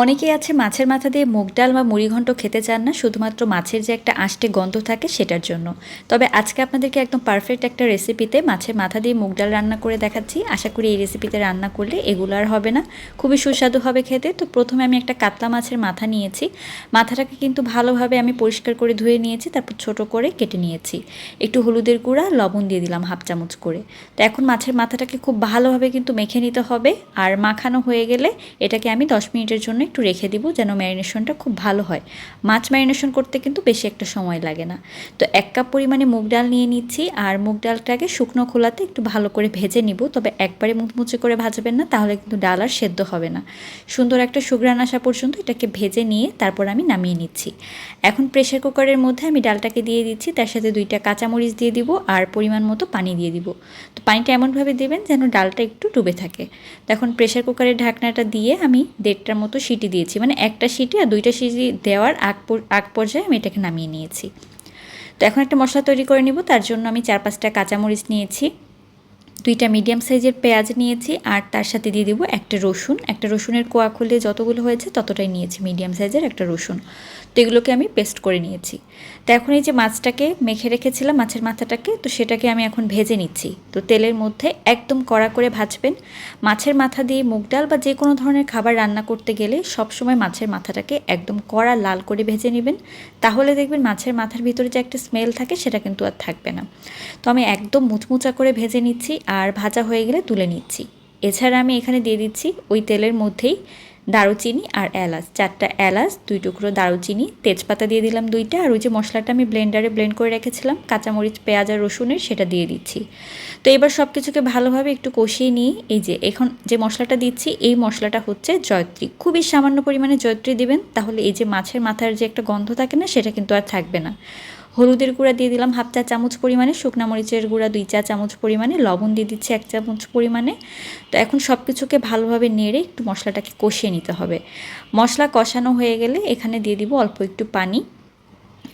অনেকেই আছে মাছের মাথা দিয়ে মুগ ডাল বা মুড়িঘণ্ট খেতে চান না, শুধুমাত্র মাছের যে একটা আষ্টে গন্ধ থাকে সেটার জন্য। তবে আজকে আপনাদেরকে একদম পারফেক্ট একটা রেসিপিতে মাছের মাথা দিয়ে মুগ ডাল রান্না করে দেখাচ্ছি। আশা করি এই রেসিপিতে রান্না করলে এগুলো আর হবে না। খুবই সুস্বাদু হবে খেতে। তো প্রথমে আমি একটা কাতলা মাছের মাথা নিয়েছি। মাথাটাকে কিন্তু ভালোভাবে আমি পরিষ্কার করে ধুয়ে নিয়েছি, তারপর ছোট করে কেটে নিয়েছি। একটু হলুদের গুঁড়া, লবণ দিয়ে দিলাম হাফ চামচ করে। তো এখন মাছের মাথাটাকে খুব ভালোভাবে কিন্তু মেখে নিতে হবে। আর মাখানো হয়ে গেলে এটাকে আমি দশ মিনিটের জন্য একটু রেখে দিব যেন ম্যারিনেশনটা খুব ভালো হয়। মাছ ম্যারিনেশন করতে কিন্তু বেশি একটা সময় লাগে না। তো এক কাপ পরিমাণে মুগ ডাল নিয়ে নিচ্ছি আর মুগ ডালটাকে শুকনো খোলাতে একটু ভালো করে ভেজে নিব। তবে একবারে মুচমুচে করে ভাজবেন না, তাহলে কিন্তু ডাল আর সেদ্ধ হবে না। সুন্দর একটা সুগ্রান আসা পর্যন্ত এটাকে ভেজে নিয়ে তারপর আমি নামিয়ে নিচ্ছি। এখন প্রেশার কুকারের মধ্যে আমি ডালটাকে দিয়ে দিচ্ছি, তার সাথে দুইটা কাঁচামরিচ দিয়ে দিব আর পরিমাণ মতো পানি দিয়ে দিব। তো পানিটা এমনভাবে দেবেন যেন ডালটা একটু ডুবে থাকে। তখন প্রেশার কুকারের ঢাকনাটা দিয়ে আমি দেড়টার মতো সিটি দিয়েছি। মানে একটা সিটি আর দুইটা সিটি দেওয়ার আগ আগ পর্যায়ে আমি এটাকে নামিয়ে নিয়েছি। তো এখন একটা মশলা তৈরি করে নিব, তার জন্য আমি চার পাঁচটা কাঁচামরিচ নিয়েছি। দুইটা মিডিয়াম সাইজের পেঁয়াজ নিয়েছি আর তার সাথে দিয়ে দেবো একটা রসুন। একটা রসুনের কোয়া খুলে যতগুলো হয়েছে ততটাই নিয়েছি মিডিয়াম সাইজের একটা রসুন। তো এগুলোকে আমি পেস্ট করে নিয়েছি। তো এখন এই যে মাছটাকে মেখে রেখেছিলাম, মাছের মাথাটাকে, তো সেটাকে আমি এখন ভেজে নিচ্ছি। তো তেলের মধ্যে একদম কড়া করে ভাজবেন। মাছের মাথা দিয়ে মুগ ডাল বা যে কোনো ধরনের খাবার রান্না করতে গেলে সবসময় মাছের মাথাটাকে একদম কড়া লাল করে ভেজে নেবেন। তাহলে দেখবেন মাছের মাথার ভিতরে যে একটা স্মেল থাকে সেটা কিন্তু আর থাকবে না। তো আমি একদম মুচমুচা করে ভেজে নিচ্ছি আর ভাজা হয়ে গেলে তুলে নিচ্ছি। এছাড়া আমি এখানে দিয়ে দিচ্ছি ওই তেলের মধ্যেই দারুচিনি আর এলাচ। চারটা এলাচ, দুই টুকরো দারুচিনি, তেজপাতা দিয়ে দিলাম দুইটা, আর ওই যে মশলাটা আমি ব্লেন্ডারে ব্লেন্ড করে রেখেছিলাম, কাঁচামরিচ, পেঁয়াজ আর রসুনের সেটা দিয়ে দিচ্ছি। তো এবার সব কিছুকে ভালোভাবে একটু কষিয়ে নিয়ে এই যে এখন যে মশলাটা দিচ্ছি, এই মশলাটা হচ্ছে জয়ত্রী। খুবই সামান্য পরিমাণে জয়ত্রী দিবেন, তাহলে এই যে মাছের মাথার যে একটা গন্ধ থাকে না, সেটা কিন্তু আর থাকবে না। হলুদের গুঁড়া দিয়ে দিলাম হাফ চা চামচ পরিমাণে, শুকনা মরিচের গুঁড়া দুই চা চামচ পরিমাণে, লবণ দিয়ে দিচ্ছি এক চামচ পরিমাণে। তো এখন সব কিছুকে ভালোভাবে নেড়ে একটু মশলাটাকে কষিয়ে নিতে হবে। মশলা কষানো হয়ে গেলে এখানে দিয়ে দিব অল্প একটু পানি।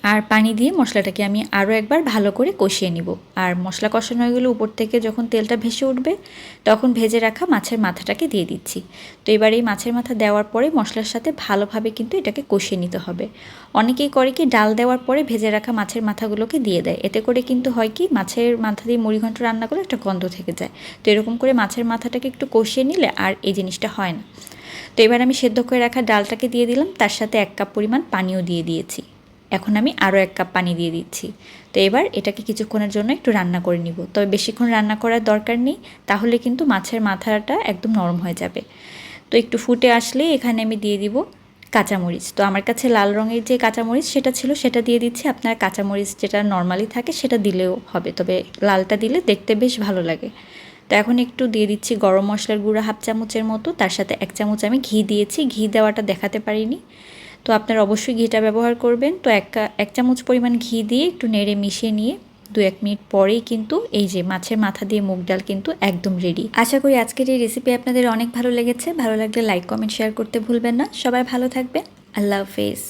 আর পানি দিয়ে মশলাটাকে আমি আরও একবার ভালো করে কষিয়ে নিব। আর মশলা কষানো হয়ে গেলে উপর থেকে যখন তেলটা ভেসে উঠবে, তখন ভেজে রাখা মাছের মাথাটাকে দিয়ে দিচ্ছি। তো এবার এই মাছের মাথা দেওয়ার পরে মশলার সাথে ভালোভাবে কিন্তু এটাকে কষিয়ে নিতে হবে। অনেকেই করে কি, ডাল দেওয়ার পরে ভেজে রাখা মাছের মাথাগুলোকে দিয়ে দেয়। এতে করে কিন্তু হয় কি, মাছের মাথা দিয়ে মুড়িঘণ্ট রান্না করলে একটা গন্ধ থেকে যায়। তো এরকম করে মাছের মাথাটাকে একটু কষিয়ে নিলে আর এই জিনিসটা হয় না। তো এবার আমি সেদ্ধ করে রাখা ডালটাকে দিয়ে দিলাম। তার সাথে এক কাপ পরিমাণ পানিও দিয়ে দিয়েছি। এখন আমি আরও এক কাপ পানি দিয়ে দিচ্ছি। তো এবার এটাকে কিছুক্ষণের জন্য একটু রান্না করে নিব। তবে বেশিক্ষণ রান্না করার দরকার নেই, তাহলে কিন্তু মাছের মাথাটা একদম নরম হয়ে যাবে। তো একটু ফুটে আসলে এখানে আমি দিয়ে দিব কাঁচামরিচ। তো আমার কাছে লাল রঙের যে কাঁচামরিচ সেটা ছিল, সেটা দিয়ে দিচ্ছি। আপনার কাঁচামরিচ যেটা নর্মালি থাকে, সেটা দিলেও হবে। তবে লালটা দিলে দেখতে বেশ ভালো লাগে। তো এখন একটু দিয়ে দিচ্ছি গরম মশলার গুঁড়া হাফ চামচের মতো। তার সাথে এক চামচ আমি ঘি দিয়েছি। ঘি দেওয়াটা দেখাতে পারিনি। তো আপনারা অবশ্যই ঘিটা ব্যবহার করবেন। তো এক এক চামচ পরিমাণ ঘি দিয়ে একটু নেড়ে মিশিয়ে নিয়ে দু এক মিনিট পরেই কিন্তু এই যে মাছের মাথা দিয়ে মুগ ডাল কিন্তু একদম রেডি আশা করি আজকের এই রেসিপি আপনাদের অনেক ভালো লেগেছে। ভালো লাগলে লাইক কমেন্ট শেয়ার করতে ভুলবেন না। সবাই ভালো থাকবেন। আল্লাহ হাফেজ।